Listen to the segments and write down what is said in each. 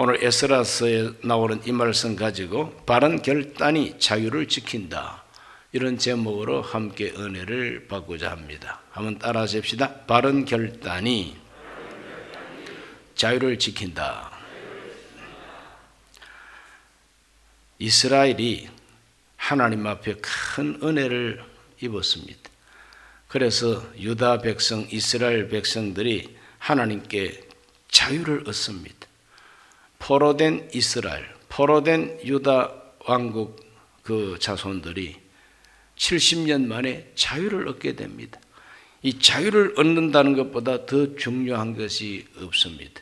오늘 에스라스에 나오는 이 말씀 가지고 바른 결단이 자유를 지킨다. 이런 제목으로 함께 은혜를 받고자 합니다. 한번 따라 하십시다. 바른 결단이 자유를 지킨다. 이스라엘이 하나님 앞에 큰 은혜를 입었습니다. 그래서 유다 백성, 이스라엘 백성들이 하나님께 자유를 얻습니다. 포로된 이스라엘, 포로된 유다 왕국 그 자손들이 70년 만에 자유를 얻게 됩니다. 이 자유를 얻는다는 것보다 더 중요한 것이 없습니다.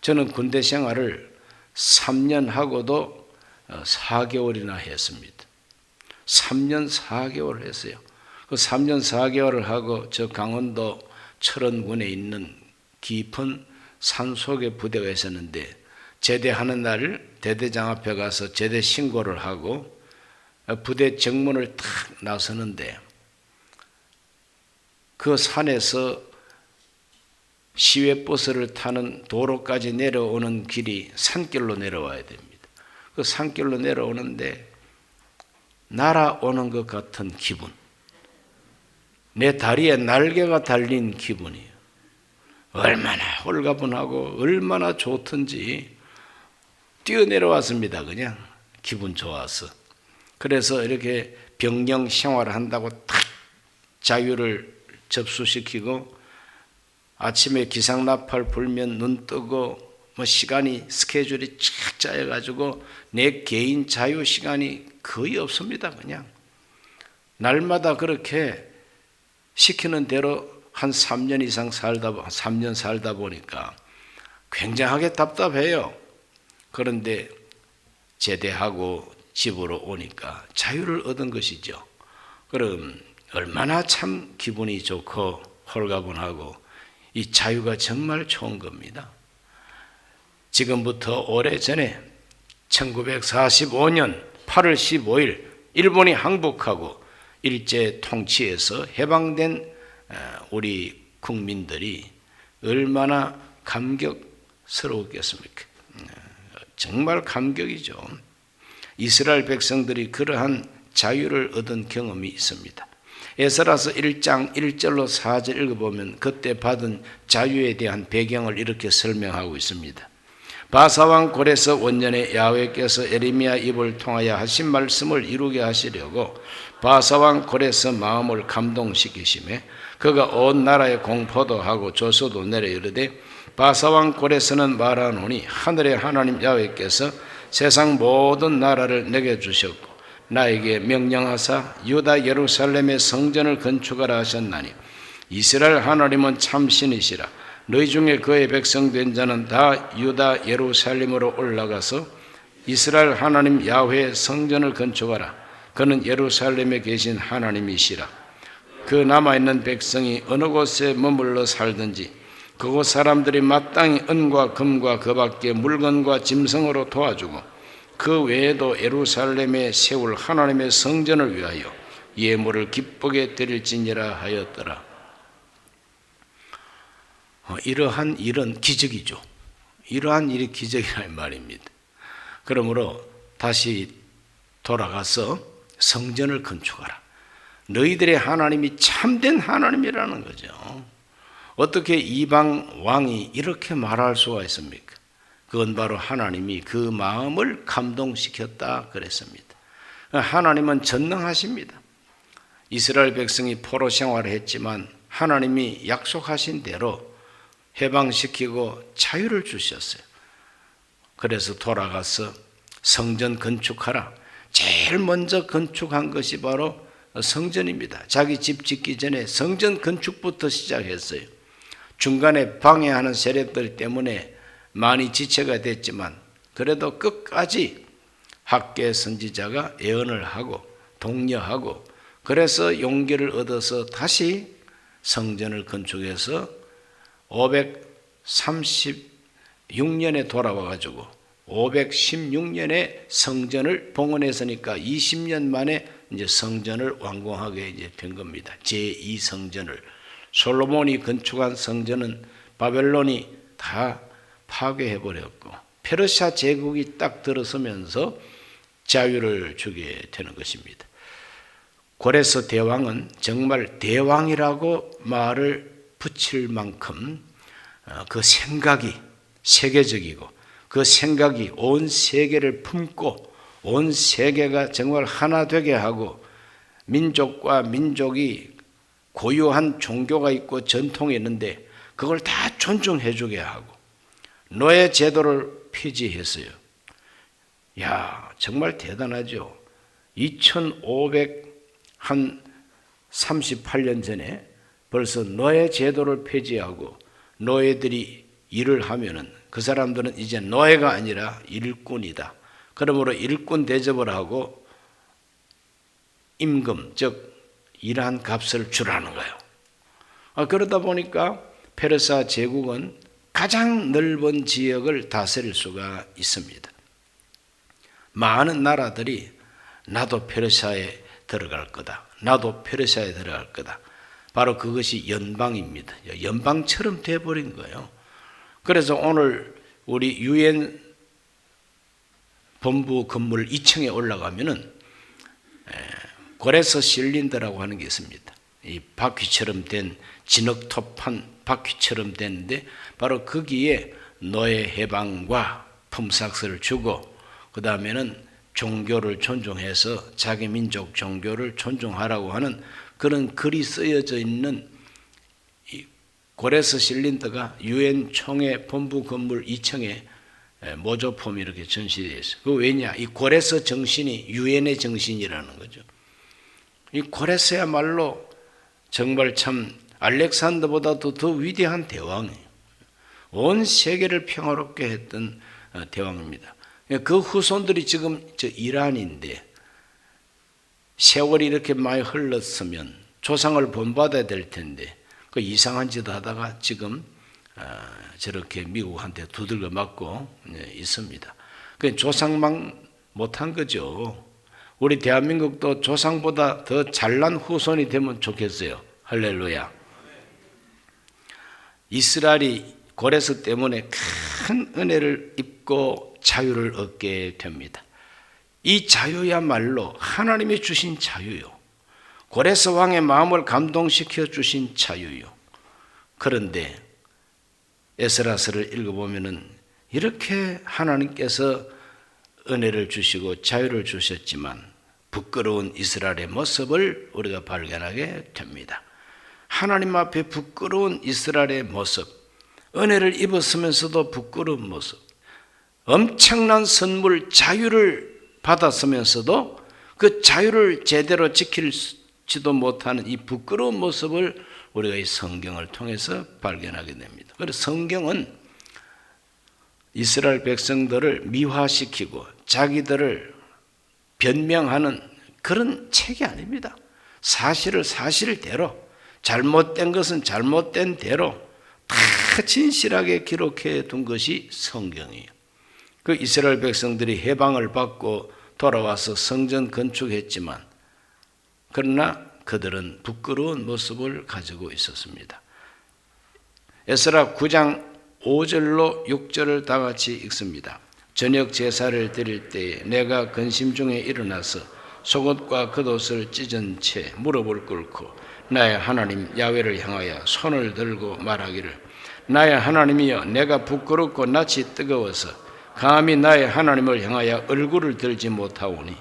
저는 군대 생활을 3년 하고도 4개월이나 했습니다. 3년 4개월 했어요. 그 3년 4개월을 하고 저 강원도 철원군에 있는 깊은 산 속에 부대가 있었는데 제대하는 날 대대장 앞에 가서 제대 신고를 하고 부대 정문을 탁 나서는데 그 산에서 시외 버스를 타는 도로까지 내려오는 길이 산길로 내려와야 됩니다. 그 산길로 내려오는데 날아오는 것 같은 기분. 내 다리에 날개가 달린 기분이에요. 얼마나 홀가분하고 얼마나 좋든지 뛰어내려왔습니다. 그냥 기분 좋아서. 그래서 이렇게 병영 생활을 한다고 탁 자유를 접수시키고 아침에 기상나팔 불면 눈 뜨고 뭐 시간이 스케줄이 쫙 짜여가지고 내 개인 자유 시간이 거의 없습니다. 그냥 날마다 그렇게 시키는 대로 한 3년 이상 살다 3년 살다 보니까 굉장하게 답답해요. 그런데 제대하고 집으로 오니까 자유를 얻은 것이죠. 그럼 얼마나 참 기분이 좋고 홀가분하고 이 자유가 정말 좋은 겁니다. 지금부터 오래전에 1945년 8월 15일 일본이 항복하고 일제 통치에서 해방된 우리 국민들이 얼마나 감격스러웠겠습니까? 정말 감격이죠. 이스라엘 백성들이 그러한 자유를 얻은 경험이 있습니다. 에스라서 1장 1절로 4절 읽어보면 그때 받은 자유에 대한 배경을 이렇게 설명하고 있습니다. 바사왕 골에서 원년에 야훼께서 에레미야 입을 통하여 하신 말씀을 이루게 하시려고 바사왕 골에서 마음을 감동시키심에 그가 온 나라에 공포도 하고 조소도 내려 이르되 바사왕 골에서는 말하노니 하늘의 하나님 야훼께서 세상 모든 나라를 내게 주셨고 나에게 명령하사 유다 예루살렘의 성전을 건축하라 하셨나니 이스라엘 하나님은 참신이시라. 너희 중에 그의 백성 된 자는 다 유다 예루살렘으로 올라가서 이스라엘 하나님 야훼의 성전을 건축하라. 그는 예루살렘에 계신 하나님이시라. 그 남아있는 백성이 어느 곳에 머물러 살든지 그곳 사람들이 마땅히 은과 금과 그 밖에 물건과 짐승으로 도와주고 그 외에도 예루살렘에 세울 하나님의 성전을 위하여 예물을 기쁘게 드릴지니라 하였더라. 어, 이러한 일은 기적이죠. 이러한 일이 기적이라는 말입니다. 그러므로 다시 돌아가서 성전을 건축하라. 너희들의 하나님이 참된 하나님이라는 거죠. 어떻게 이방 왕이 이렇게 말할 수가 있습니까? 그건 바로 하나님이 그 마음을 감동시켰다 그랬습니다. 하나님은 전능하십니다. 이스라엘 백성이 포로 생활을 했지만 하나님이 약속하신 대로 해방시키고 자유를 주셨어요. 그래서 돌아가서 성전 건축하라. 제일 먼저 건축한 것이 바로 성전입니다. 자기 집 짓기 전에 성전 건축부터 시작했어요. 중간에 방해하는 세력들 때문에 많이 지체가 됐지만 그래도 끝까지 학계 선지자가 예언을 하고 독려하고 그래서 용기를 얻어서 다시 성전을 건축해서 536년에 돌아와 가지고 516년에 성전을 봉헌했으니까 20년 만에 이제 성전을 완공하게 이제 된 겁니다. 제2 성전을 솔로몬이 건축한 성전은 바벨론이 다 파괴해 버렸고 페르시아 제국이 딱 들어서면서 자유를 주게 되는 것입니다. 고레스 대왕은 정말 대왕이라고 말을 붙일 만큼 어, 그 생각이 세계적이고 그 생각이 온 세계를 품고 온 세계가 정말 하나 되게 하고 민족과 민족이 고유한 종교가 있고 전통이 있는데 그걸 다 존중해 주게 하고 노예 제도를 폐지했어요. 야, 정말 대단하죠. 2500한 38년 전에 벌써 노예 제도를 폐지하고 노예들이 일을 하면은 그 사람들은 이제 노예가 아니라 일꾼이다. 그러므로 일꾼 대접을 하고 임금 즉 일한 값을 주라는 거예요. 아, 그러다 보니까 페르사 제국은 가장 넓은 지역을 다스릴 수가 있습니다. 많은 나라들이 나도 페르시아에 들어갈 거다. 나도 페르시아에 들어갈 거다. 바로 그것이 연방입니다. 연방처럼 돼버린 거예요. 그래서 오늘 우리 유엔 본부 건물 2층에 올라가면은 고레서 실린더라고 하는 게 있습니다. 이 바퀴처럼 된 진흙톱판 바퀴처럼 됐는데 바로 거기에 노예 해방과 품삯을 주고 그 다음에는 종교를 존중해서 자기 민족 종교를 존중하라고 하는 그런 글이 쓰여져 있는 고레스 실린더가 유엔 총회 본부 건물 2층에 모조폼이 이렇게 전시되어 있어요. 그 왜냐? 이 고레스 정신이 유엔의 정신이라는 거죠. 이 고레스야말로 정말 참 알렉산더보다도 더 위대한 대왕이에요. 온 세계를 평화롭게 했던 어, 대왕입니다. 그 후손들이 지금 저 이란인데 세월이 이렇게 많이 흘렀으면 조상을 본받아야 될 텐데 그 이상한 짓 하다가 지금 어, 저렇게 미국한테 두들겨 맞고 예, 있습니다. 그 조상망 못한 거죠. 우리 대한민국도 조상보다 더 잘난 후손이 되면 좋겠어요. 할렐루야. 이스라엘이 고레스 때문에 큰 은혜를 입고 자유를 얻게 됩니다. 이 자유야말로 하나님이 주신 자유요. 고레스 왕의 마음을 감동시켜 주신 자유요. 그런데 에스라스를 읽어보면은 이렇게 하나님께서 은혜를 주시고 자유를 주셨지만 부끄러운 이스라엘의 모습을 우리가 발견하게 됩니다. 하나님 앞에 부끄러운 이스라엘의 모습, 은혜를 입었으면서도 부끄러운 모습, 엄청난 선물 자유를 받았으면서도 그 자유를 제대로 지킬지도 못하는 이 부끄러운 모습을 우리가 이 성경을 통해서 발견하게 됩니다. 그래서 성경은 이스라엘 백성들을 미화시키고 자기들을 변명하는 그런 책이 아닙니다. 사실을 사실대로 잘못된 것은 잘못된 대로 다 진실하게 기록해 둔 것이 성경이에요. 그 이스라엘 백성들이 해방을 받고 돌아와서 성전 건축했지만 그러나 그들은 부끄러운 모습을 가지고 있었습니다. 에스라 9장 5절로 6절을 다 같이 읽습니다. 저녁 제사를 드릴 때에 내가 근심 중에 일어나서 속옷과 겉옷을 찢은 채 무릎을 꿇고 나의 하나님 야외를 향하여 손을 들고 말하기를 나의 하나님이여 내가 부끄럽고 낯이 뜨거워서 감히 나의 하나님을 향하여 얼굴을 들지 못하오니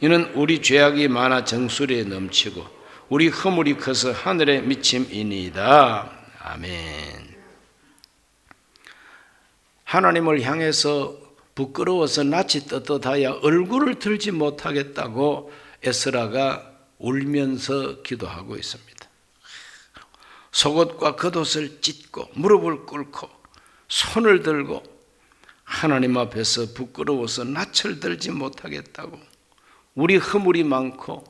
이는 우리 죄악이 많아 정수리에 넘치고 우리 허물이 커서 하늘에 미침이니이다. 아멘. 하나님을 향해서 부끄러워서 낯이 떳떳하여 얼굴을 들지 못하겠다고 에스라가 울면서 기도하고 있습니다. 속옷과 겉옷을 찢고 무릎을 꿇고 손을 들고 하나님 앞에서 부끄러워서 낯을 들지 못하겠다고 우리 허물이 많고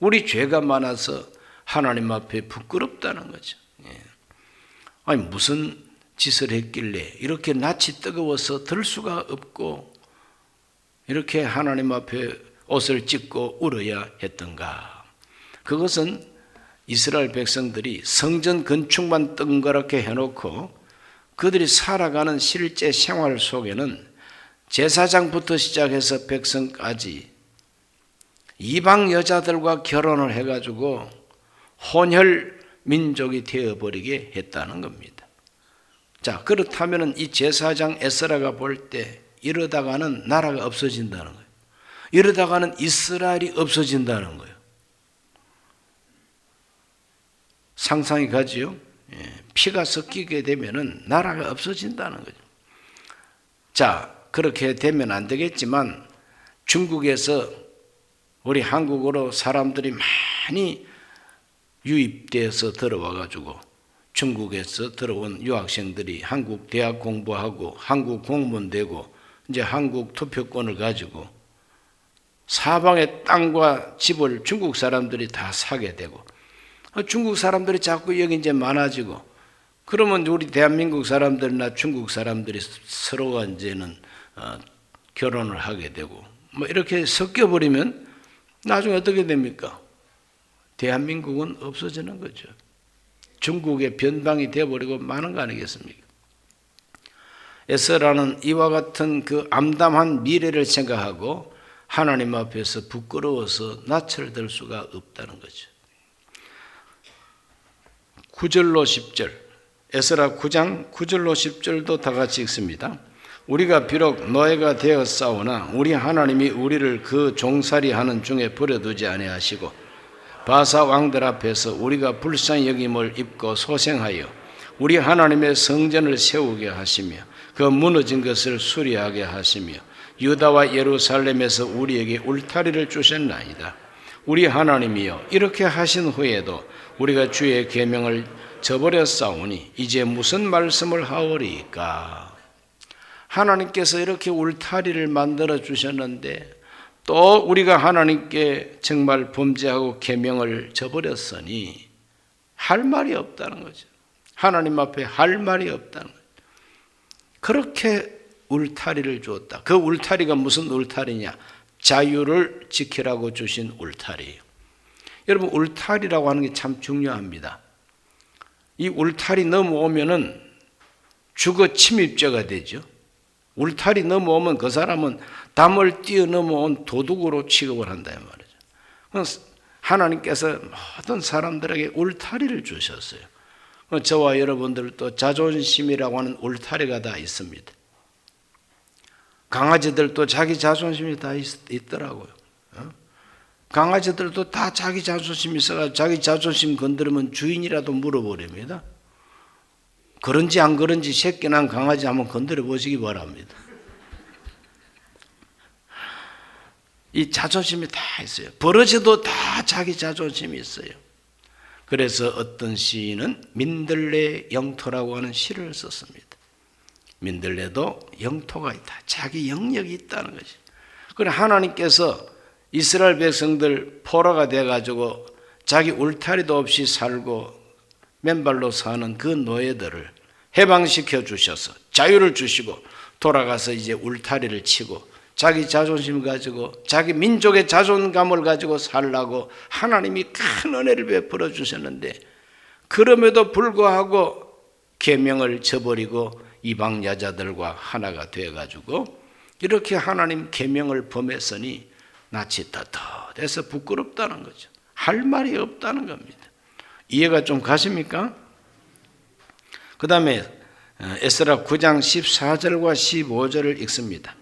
우리 죄가 많아서 하나님 앞에 부끄럽다는 거죠. 예. 아니 무슨 짓을 했길래 이렇게 낯이 뜨거워서 들 수가 없고 이렇게 하나님 앞에 옷을 찢고 울어야 했던가? 그것은 이스라엘 백성들이 성전 건축만 뜬거랗게 해놓고 그들이 살아가는 실제 생활 속에는 제사장부터 시작해서 백성까지 이방 여자들과 결혼을 해가지고 혼혈 민족이 되어버리게 했다는 겁니다. 자, 그렇다면 이 제사장 에스라가 볼 때 이러다가는 나라가 없어진다는 거예요. 이러다가는 이스라엘이 없어진다는 거예요. 상상이 가지요? 예, 피가 섞이게 되면은 나라가 없어진다는 거죠. 자, 그렇게 되면 안 되겠지만 중국에서 우리 한국으로 사람들이 많이 유입돼서 들어와 가지고 중국에서 들어온 유학생들이 한국 대학 공부하고 한국 공무원 되고 이제 한국 투표권을 가지고 사방의 땅과 집을 중국 사람들이 다 사게 되고 중국 사람들이 자꾸 여기 이제 많아지고 그러면 우리 대한민국 사람들이나 중국 사람들이 서로가 이제는 어, 결혼을 하게 되고 뭐 이렇게 섞여 버리면 나중에 어떻게 됩니까? 대한민국은 없어지는 거죠. 중국의 변방이 되어버리고 마는 거 아니겠습니까? 에스라는 이와 같은 그 암담한 미래를 생각하고 하나님 앞에서 부끄러워서 낯을 들 수가 없다는 거죠. 9절로 10절 에스라 9장 9절로 10절도 다 같이 읽습니다. 우리가 비록 노예가 싸우나 우리 하나님이 우리를 그 종살이 하는 중에 버려두지 아니하시고 바사 왕들 앞에서 우리가 불쌍히 여김을 입고 소생하여 우리 하나님의 성전을 세우게 하시며 그 무너진 것을 수리하게 하시며 유다와 예루살렘에서 우리에게 울타리를 주셨나이다. 우리 하나님이여 이렇게 하신 후에도 우리가 주의 계명을 저버렸사오니 이제 무슨 말씀을 하오리까? 하나님께서 이렇게 울타리를 만들어 주셨는데 또 우리가 하나님께 정말 범죄하고 계명을 저버렸으니 할 말이 없다는 거죠. 하나님 앞에 할 말이 없다는 거죠. 그렇게 울타리를 주었다. 그 울타리가 무슨 울타리냐? 자유를 지키라고 주신 울타리예요. 여러분 울타리라고 하는 게 참 중요합니다. 이 울타리 넘어오면은 주거 침입죄가 되죠. 울타리 넘어오면 그 사람은 담을 뛰어넘어온 도둑으로 취급을 한다 이 말이죠. 하나님께서 모든 사람들에게 울타리를 주셨어요. 저와 여러분들도 자존심이라고 하는 울타리가 다 있습니다. 강아지들도 자기 자존심이 다 있, 더라고요 강아지들도 다 자기 자존심이 있어가 자기 자존심 건드리면 주인이라도 물어버립니다. 그런지 안 그런지 새끼 난 강아지 한번 건드려 보시기 바랍니다. 이 자존심이 다 있어요. 버러지도 다 자기 자존심이 있어요. 그래서 어떤 시인은 민들레 영토라고 하는 시를 썼습니다. 민들레도 영토가 있다. 자기 영역이 있다는 것이. 그래 하나님께서 이스라엘 백성들 포로가 돼 가지고 자기 울타리도 없이 살고 맨발로 사는 그 노예들을 해방시켜 주셔서 자유를 주시고 돌아가서 이제 울타리를 치고 자기 자존심 가지고 자기 민족의 자존감을 가지고 살라고 하나님이 큰 은혜를 베풀어 주셨는데 그럼에도 불구하고 계명을 저버리고 이방 여자들과 하나가 되어 가지고 이렇게 하나님 계명을 범했으니 낯이 떳떳해서 부끄럽다는 거죠. 할 말이 없다는 겁니다. 이해가 좀 가십니까? 그 다음에 에스라 9장 14절과 15절을 읽습니다.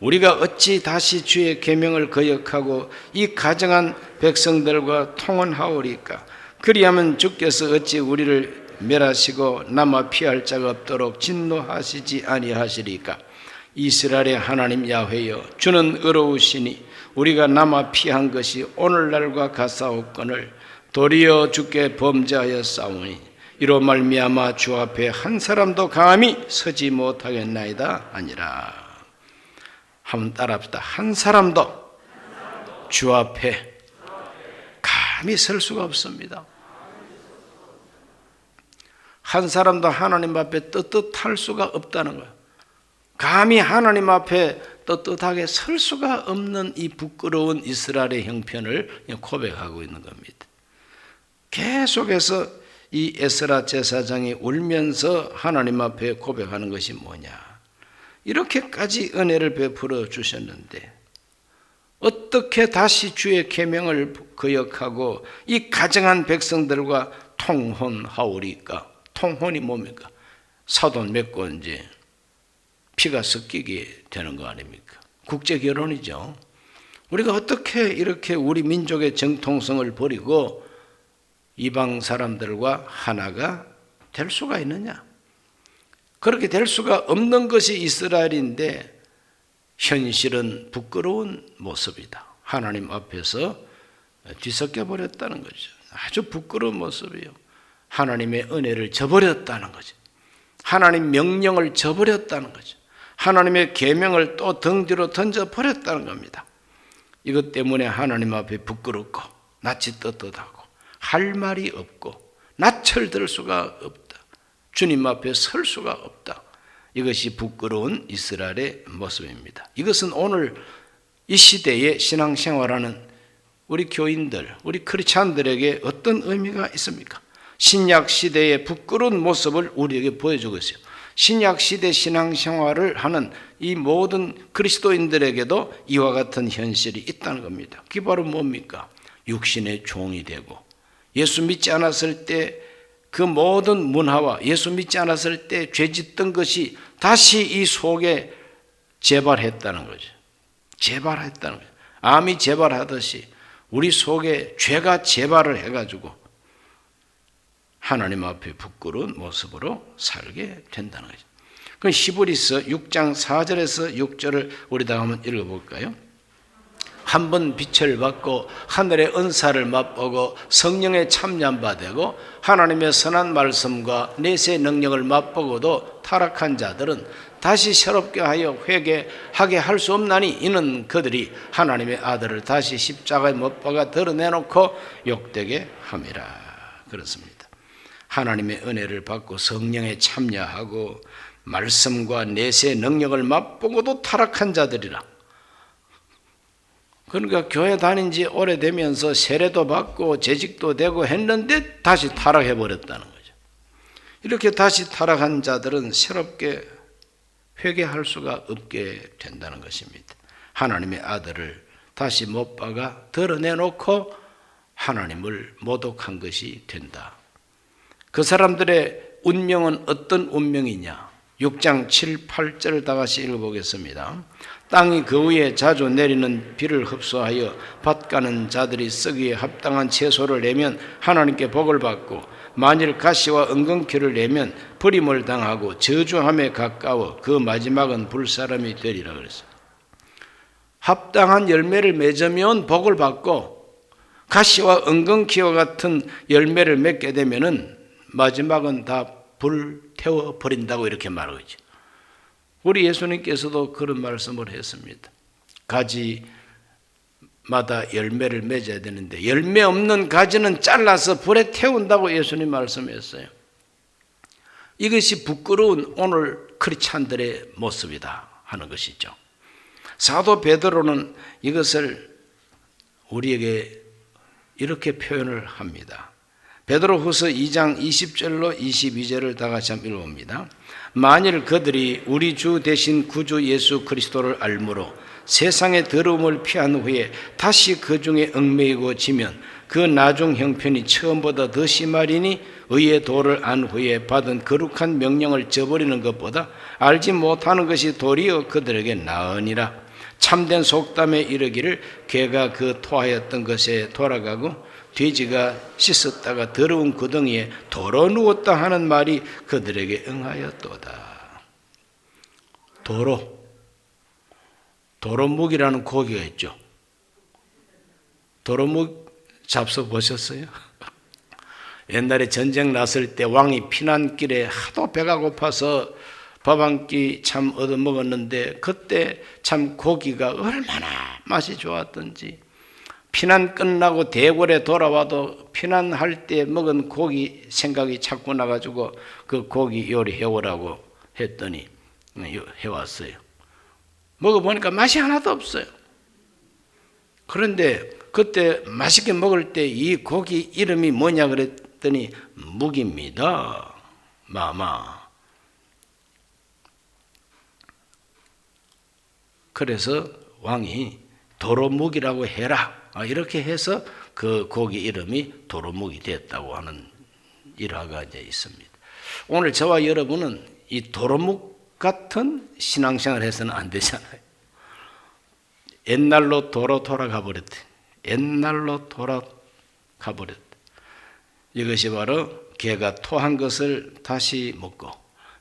우리가 어찌 다시 주의 계명을 거역하고 이 가정한 백성들과 통혼하오리까? 그리하면 주께서 어찌 우리를 멸하시고 남아 피할 자가 없도록 진노하시지 아니하시리까? 이스라엘의 하나님 야훼여 주는 의로우시니 우리가 남아 피한 것이 오늘날과 같사옵건을 도리어 주께 범죄하여 싸우니 이로 말미암아 주 앞에 한 사람도 감히 서지 못하겠나이다 아니라 한번 따라합시다. 한 사람도 주 앞에 감히 설 수가 없습니다. 한 사람도 하나님 앞에 떳떳할 수가 없다는 거예요. 감히 하나님 앞에 떳떳하게 설 수가 없는 이 부끄러운 이스라엘의 형편을 고백하고 있는 겁니다. 계속해서 이 에스라 제사장이 울면서 하나님 앞에 고백하는 것이 뭐냐? 이렇게까지 은혜를 베풀어 주셨는데 어떻게 다시 주의 계명을 거역하고 이 가정한 백성들과 통혼하오리까? 통혼이 뭡니까? 사돈 맺고 이제 피가 섞이게 되는 거 아닙니까? 국제 결혼이죠. 우리가 어떻게 이렇게 우리 민족의 정통성을 버리고 이방 사람들과 하나가 될 수가 있느냐? 그렇게 될 수가 없는 것이 이스라엘인데 현실은 부끄러운 모습이다. 하나님 앞에서 뒤섞여 버렸다는 거죠. 아주 부끄러운 모습이에요. 하나님의 은혜를 저버렸다는 거죠. 하나님 명령을 저버렸다는 거죠. 하나님의 계명을 또 등 뒤로 던져 버렸다는 겁니다. 이것 때문에 하나님 앞에 부끄럽고 낯이 떳떳하고 할 말이 없고 낯을 들 수가 없다. 주님 앞에 설 수가 없다. 이것이 부끄러운 이스라엘의 모습입니다. 이것은 오늘 이 시대의 신앙생활하는 우리 교인들, 우리 크리스찬들에게 어떤 의미가 있습니까? 신약 시대의 부끄러운 모습을 우리에게 보여주고 있어요. 신약 시대 신앙생활을 하는 이 모든 그리스도인들에게도 이와 같은 현실이 있다는 겁니다. 그게 바로 뭡니까? 육신의 종이 되고 예수 믿지 않았을 때 그 모든 문화와 예수 믿지 않았을 때 죄짓던 것이 다시 이 속에 재발했다는 거죠. 재발했다는 거죠. 암이 재발하듯이 우리 속에 죄가 재발을 해가지고 하나님 앞에 부끄러운 모습으로 살게 된다는 거죠. 그 히브리서 6장 4절에서 6절을 우리 다 한번 읽어볼까요? 한 번 빛을 받고 하늘의 은사를 맛보고 성령의 되고 하나님의 선한 말씀과 내세 능력을 맛보고도 타락한 자들은 다시 새롭게 하여 회개하게 할 수 없나니 이는 그들이 하나님의 아들을 다시 십자가에 못 박아 드러내놓고 욕되게 함이라 그렇습니다. 하나님의 은혜를 받고 성령에 참여하고 말씀과 내세 능력을 맛보고도 타락한 자들이라 그러니까 교회 다닌 지 오래되면서 세례도 받고 재직도 되고 했는데 다시 타락해 버렸다는 거죠. 이렇게 다시 타락한 자들은 새롭게 회개할 수가 없게 된다는 것입니다. 하나님의 아들을 다시 못 박아 드러내놓고 하나님을 모독한 것이 된다. 그 사람들의 운명은 어떤 운명이냐? 6장 7, 8절을 다 같이 읽어보겠습니다. 땅이 그 위에 자주 내리는 비를 흡수하여 밭가는 자들이 쓰기에 합당한 채소를 내면 하나님께 복을 받고 만일 가시와 은근키를 내면 버림을 당하고 저주함에 가까워 그 마지막은 불사람이 되리라 그랬어요. 합당한 열매를 맺으면 복을 받고 가시와 은근키와 같은 열매를 맺게 되면은 마지막은 다 불태워 버린다고 이렇게 말하죠. 우리 예수님께서도 그런 말씀을 했습니다. 가지마다 열매를 맺어야 되는데 열매 없는 가지는 잘라서 불에 태운다고 예수님 말씀했어요. 이것이 부끄러운 오늘 크리스찬들의 모습이다 하는 것이죠. 사도 베드로는 이것을 우리에게 이렇게 표현을 합니다. 베드로후서 2장 20절로 22절을 다 같이 한번 읽어봅니다. 만일 그들이 우리 주 대신 구주 예수 그리스도를 알므로 세상의 더러움을 피한 후에 다시 그 중에 얽매이고 지면 그 나중 형편이 처음보다 더 심하리니 의의 도를 안 후에 받은 거룩한 명령을 저버리는 것보다 알지 못하는 것이 도리어 그들에게 나으니라 참된 속담에 이르기를 개가 그 토하였던 것에 돌아가고 돼지가 씻었다가 더러운 구덩이에 도로 누웠다 하는 말이 그들에게 응하였도다. 도로. 도로묵이라는 고기가 있죠. 도로묵 잡숴 보셨어요? 옛날에 전쟁 났을 때 왕이 피난길에 하도 배가 고파서 밥 한 끼 참 얻어 먹었는데 그때 참 고기가 얼마나 맛이 좋았던지 피난 끝나고 대궐에 돌아와도 피난할 때 먹은 고기 생각이 자꾸 나가지고 그 고기 요리해 오라고 했더니 해왔어요. 먹어보니까 맛이 하나도 없어요. 그런데 그때 맛있게 먹을 때 이 고기 이름이 뭐냐 그랬더니 묵입니다. 마마. 그래서 왕이 도로묵이라고 해라. 아, 이렇게 해서 그 고기 이름이 도로묵이 됐다고 하는 일화가 이제 있습니다. 오늘 저와 여러분은 이 도로묵 같은 신앙생활 해서는 안 되잖아요. 옛날로 도로 돌아가 버렸대. 옛날로 돌아가 버렸다. 이것이 바로 개가 토한 것을 다시 먹고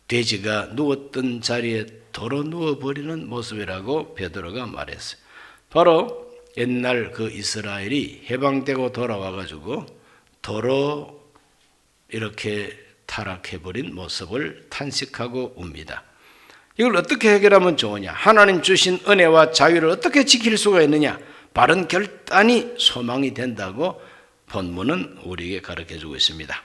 돼지가 누웠던 자리에 도로 누워 버리는 모습이라고 베드로가 말했어요. 바로 옛날 그 이스라엘이 해방되고 돌아와 가지고 도로 이렇게 타락해 버린 모습을 탄식하고 웁니다. 이걸 어떻게 해결하면 좋으냐? 하나님 주신 은혜와 자유를 어떻게 지킬 수가 있느냐? 바른 결단이 소망이 된다고 본문은 우리에게 가르쳐 주고 있습니다.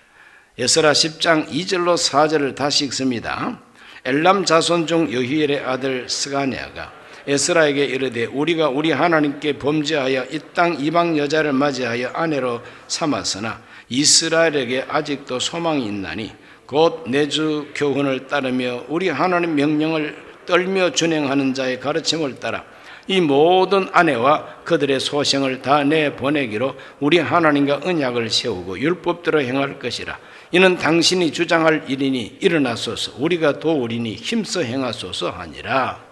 에스라 10장 2절로 4절을 다시 읽습니다. 엘람 자손 중 여히엘의 아들 스가냐가 에스라에게 이르되 우리가 우리 하나님께 범죄하여 이 땅 이방 여자를 맞이하여 아내로 삼았으나 이스라엘에게 아직도 소망이 있나니 곧 내 주 교훈을 따르며 우리 하나님 명령을 떨며 준행하는 자의 가르침을 따라 이 모든 아내와 그들의 소생을 다 내보내기로 우리 하나님과 언약을 세우고 율법대로 행할 것이라. 이는 당신이 주장할 일이니 일어나소서. 우리가 도우리니 힘써 행하소서 하니라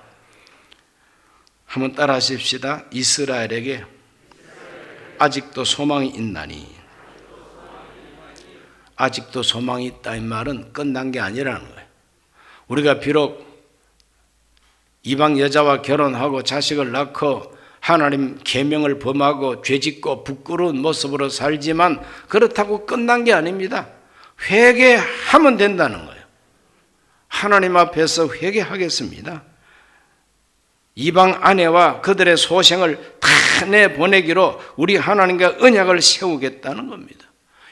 한번 따라 하십시다 이스라엘에게 아직도 소망이 있나니 아직도 소망이 있다 이 말은 끝난 게 아니라는 거예요 우리가 비록 이방 여자와 결혼하고 자식을 낳고 하나님 계명을 범하고 죄짓고 부끄러운 모습으로 살지만 그렇다고 끝난 게 아닙니다. 회개하면 된다는 거예요. 하나님 앞에서 회개하겠습니다. 이방 아내와 그들의 소생을 다 내보내기로 우리 하나님과 언약을 세우겠다는 겁니다.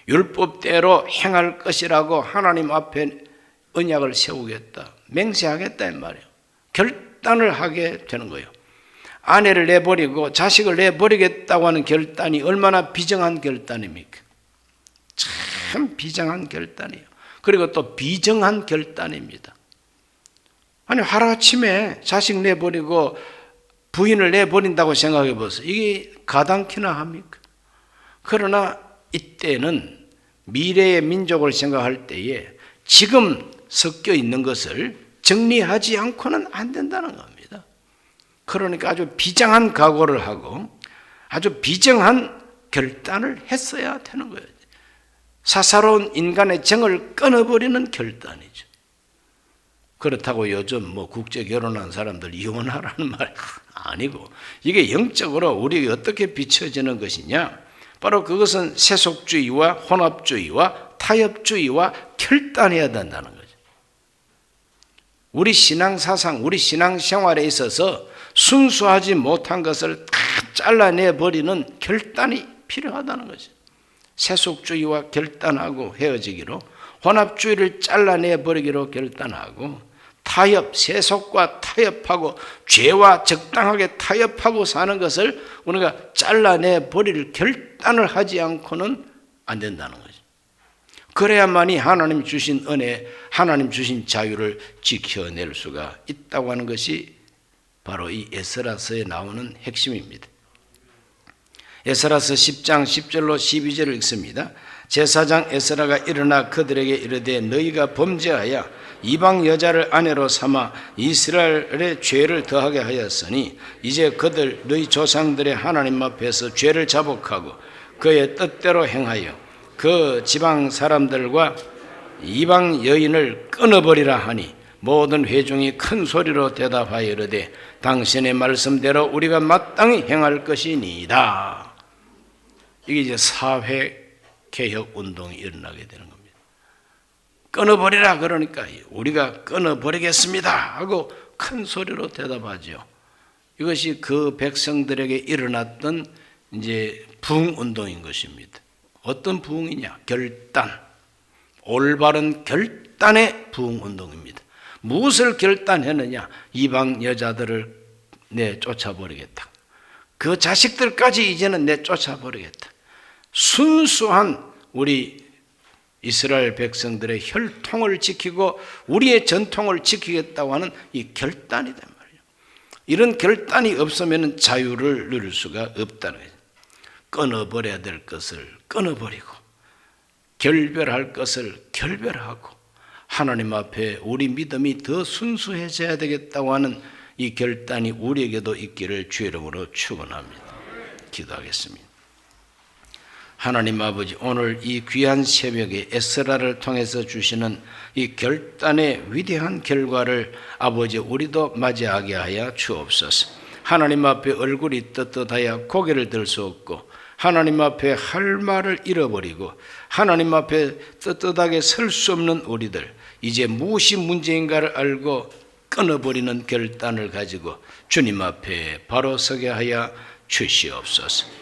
율법대로 행할 것이라고 하나님 앞에 언약을 세우겠다. 맹세하겠다 이 말이에요. 결단을 하게 되는 거예요. 아내를 내버리고 자식을 내버리겠다고 하는 결단이 얼마나 비정한 결단입니까? 참 비정한 결단이에요. 그리고 또 비정한 결단입니다. 아니 하루아침에 자식 내버리고 부인을 내버린다고 생각해 보세요. 이게 가당키나 합니까? 그러나 이때는 미래의 민족을 생각할 때에 지금 섞여 있는 것을 정리하지 않고는 안 된다는 겁니다. 그러니까 아주 비장한 각오를 하고 아주 비정한 결단을 했어야 되는 거예요. 사사로운 인간의 정을 끊어버리는 결단이죠. 그렇다고 요즘 뭐 국제 결혼한 사람들 이혼하라는 말 아니고 이게 영적으로 우리에게 어떻게 비춰지는 것이냐? 바로 그것은 세속주의와 혼합주의와 타협주의와 결단해야 된다는 거죠. 우리 신앙 사상, 우리 신앙 생활에 있어서 순수하지 못한 것을 다 잘라내 버리는 결단이 필요하다는 거죠. 세속주의와 결단하고 헤어지기로 혼합주의를 잘라내 버리기로 결단하고 타협, 세속과 타협하고 죄와 적당하게 타협하고 사는 것을 우리가 잘라내 버릴 결단을 하지 않고는 안 된다는 거죠. 그래야만이 하나님 주신 은혜, 하나님 주신 자유를 지켜낼 수가 있다고 하는 것이 바로 이 에스라서에 나오는 핵심입니다. 에스라서 10장 10절로 12절을 읽습니다. 제사장 에스라가 일어나 그들에게 이르되 너희가 범죄하여 이방 여자를 아내로 삼아 이스라엘의 죄를 더하게 하였으니 이제 그들 너희 조상들의 하나님 앞에서 죄를 자복하고 그의 뜻대로 행하여 그 지방 사람들과 이방 여인을 끊어버리라 하니 모든 회중이 큰 소리로 대답하여 이르되 당신의 말씀대로 우리가 마땅히 행할 것이니이다. 이게 이제 사회 개혁 운동이 일어나게 되는 겁니다. 끊어버리라 그러니까 우리가 끊어버리겠습니다 하고 큰 소리로 대답하죠. 이것이 그 백성들에게 일어났던 이제 부흥 운동인 것입니다. 어떤 부흥이냐? 결단. 올바른 결단의 부흥 운동입니다. 무엇을 결단했느냐? 이방 여자들을 내 쫓아버리겠다. 그 자식들까지 이제는 내 쫓아버리겠다. 순수한 우리 이스라엘 백성들의 혈통을 지키고 우리의 전통을 지키겠다고 하는 이 결단이단 말이에요. 이런 결단이 없으면 자유를 누릴 수가 없다는 거예요. 끊어버려야 될 것을 끊어버리고 결별할 것을 결별하고 하나님 앞에 우리 믿음이 더 순수해져야 되겠다고 하는 이 결단이 우리에게도 있기를 주의 이름으로 축원합니다. 기도하겠습니다. 하나님 아버지 오늘 이 귀한 새벽에 에스라를 통해서 주시는 이 결단의 위대한 결과를 아버지 우리도 맞이하게 하여 주옵소서. 하나님 앞에 얼굴이 떳떳하여 고개를 들 수 없고 하나님 앞에 할 말을 잃어버리고 하나님 앞에 떳떳하게 설 수 없는 우리들 이제 무엇이 문제인가를 알고 끊어버리는 결단을 가지고 주님 앞에 바로 서게 하여 주시옵소서.